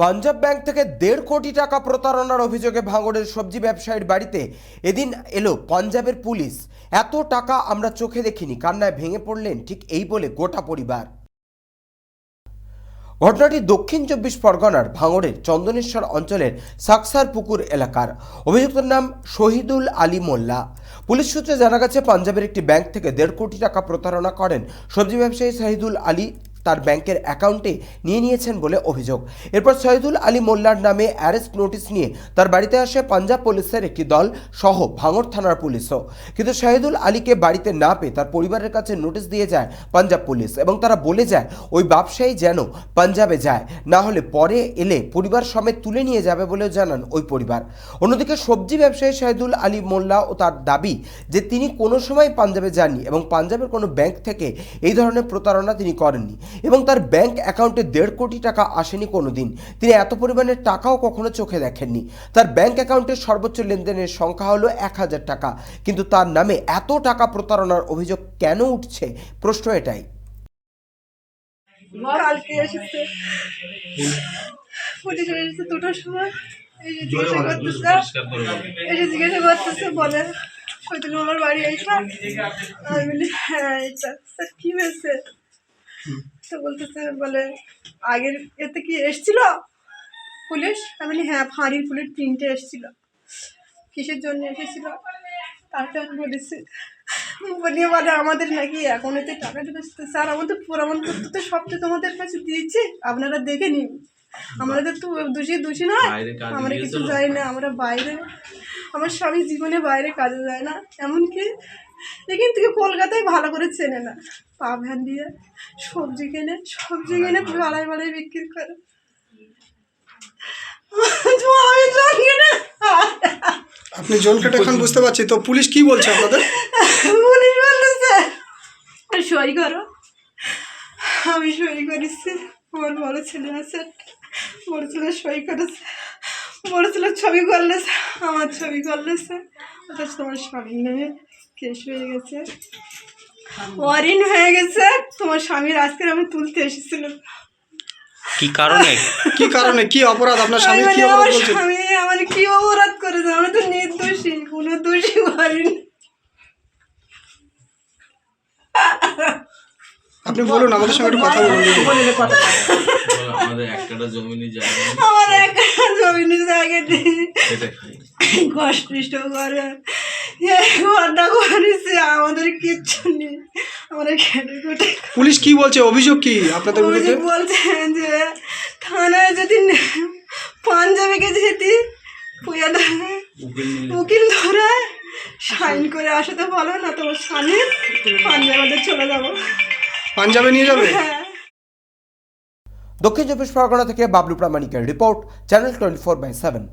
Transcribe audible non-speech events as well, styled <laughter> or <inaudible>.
Punjab bank থেকে দেড় কোটি টাকা প্রতারণার অভিযোগে ভাঙড়ের সবজি ব্যবসায়ীর বাড়িতে এদিন এলো পাঞ্জাবের পুলিশ। এত টাকা আমরা চোখে দেখিনি, কান্নায় ভেঙে পড়লেন ঠিক এই বলে গোটা পরিবার। ঘটনাটি দক্ষিণ চব্বিশ পরগনার ভাঙড়ের চন্দনেশ্বর অঞ্চলের সাকসার পুকুর এলাকার। অভিযুক্তের নাম শহীদুল আলী মোল্লা। পুলিশ সূত্রে জানা গেছে, পাঞ্জাবের একটি ব্যাংক থেকে দেড় কোটি টাকা প্রতারণা করেন সবজি ব্যবসায়ী শাহিদুল আলী তার ব্যাংকের অ্যাকাউন্টে নিয়ে নিয়েছেন বলে অভিযোগ। এরপর শহীদুল আলী মোল্লার নামে অ্যারেস্ট নোটিশ নিয়ে তার বাড়িতে আসে পাঞ্জাব পুলিশের একটি দল সহ ভাঙড় থানার পুলিশও। কিন্তু শহীদুল আলীকে বাড়িতে না পেয়ে তার পরিবারের কাছে নোটিশ দিয়ে যায় পাঞ্জাব পুলিশ এবং তারা বলে যায়, ওই ব্যবসায়ী যেন পাঞ্জাবে যায়, না হলে পরে এলে পরিবার সমেত তুলে নিয়ে যাবে বলেও জানান ওই পরিবার। অন্যদিকে সবজি ব্যবসায়ী শহীদুল আলী মোল্লা ও তার দাবি যে তিনি কোনো সময় পাঞ্জাবে যাননি এবং পাঞ্জাবের কোনো ব্যাংক থেকে এই ধরনের প্রতারণা তিনি করেননি। এবং তার ব্যাংক অ্যাকাউন্টে দেড় কোটি টাকা আসেনি কোনো দিন তিনি এত পরিমাণের টাকাও কখনো চোখে দেখেননি। তার ব্যাংক অ্যাকাউন্টের সর্বোচ্চ লেনদেনের সংখ্যা হলো এক হাজার টাকা। কিন্তু তার নামে এত টাকা প্রতারণার অভিযোগ কেন উঠছে? প্রশ্ন এটাই। কালকে এসেছে। পুলিশ এসেছে দুটোর সময়। এই জিজ্ঞাসা করতেছে। এই জিজ্ঞাসা করতেছে বলে ওই দিন আমার বাড়ি আইসা? আমি বলি হ্যাঁ স্যার কি হয়েছে? তো বলতেছে বলে আগের এতে কি এসছিল পুলিশ? আমি বলি হ্যাঁ ফাঁড়ির পুলিশ তিনটে এসছিল। কিসের জন্য এসেছিল? তারপর আমি বলেছি বলি বলে আমাদের নাকি এখন এতে টাকা ঢুকেছে। স্যার আমাদের প্রমাণপত্র তো সব তো তোমাদের কাছে দিয়েছি। আপনারা দেখে নিন। আমাদের তো দোষী দোষী নয়। আমরা কিছু? যাই না। আমরা বাইরে আমার স্বামী জীবনে বাইরে কাজে যায় না। এমনকি এখান থেকে কলকাতায় ভালো করে চেনে না। পা ভ্যান দিয়ে সবজি কেনে সবজি কিনে বাড়াই বাড়াই বিক্রি করে। আপনি জল কেটে এখন বুঝতে পারছি তো পুলিশ কি বলছে আপনাদের? পুলিশ বলতেছে সই করো। আমি সই করেছি আমার বড় ছেলে আছে বড় ছেলে সই করেছে বড় ছেলে ছবি করলেছে আমার ছবি করলেছে তোমার স্বামীর নামে হয়ে গেছে। ওয়ারিন হয়ে গেছে। তোমার স্বামীর আজকে আমি তুলতে এসেছিলাম। কি কারণে? কি কারণে? কি অপরাধ? আপনার স্বামী কি অপরাধ আমার স্বামী আমার কি অপরাধ করেছে? আমি তো নির্দোষী কোনো দোষী করিনি আপনি বলুন আমাদের সঙ্গে একটু কথা বলুন। আমাদের একটা জমিনি জায়গা। নেই, আমার একা জমিনের জায়গা নেই খেটে খাই। কষ্ট করে। ঘরটা কিচ্ছু নেই আমরা <laughs> পুলিশ কি বলছে? অভিযোগ কি আপনাদের বিরুদ্ধে? অভিযোগ বলছেন যে থানায় যদি নে- পাঞ্জাবিকে যেতে উকিল ধরে সাইন করে আসতে বলো না তোমার স্বামী পাঞ্জাবে চলে যাব। পাঞ্জাবে নিয়ে যাবে? হ্যাঁ। দক্ষিণ চব্বিশ পরগনা থেকে Bablu প্রামাণিকের report channel twenty four by seven.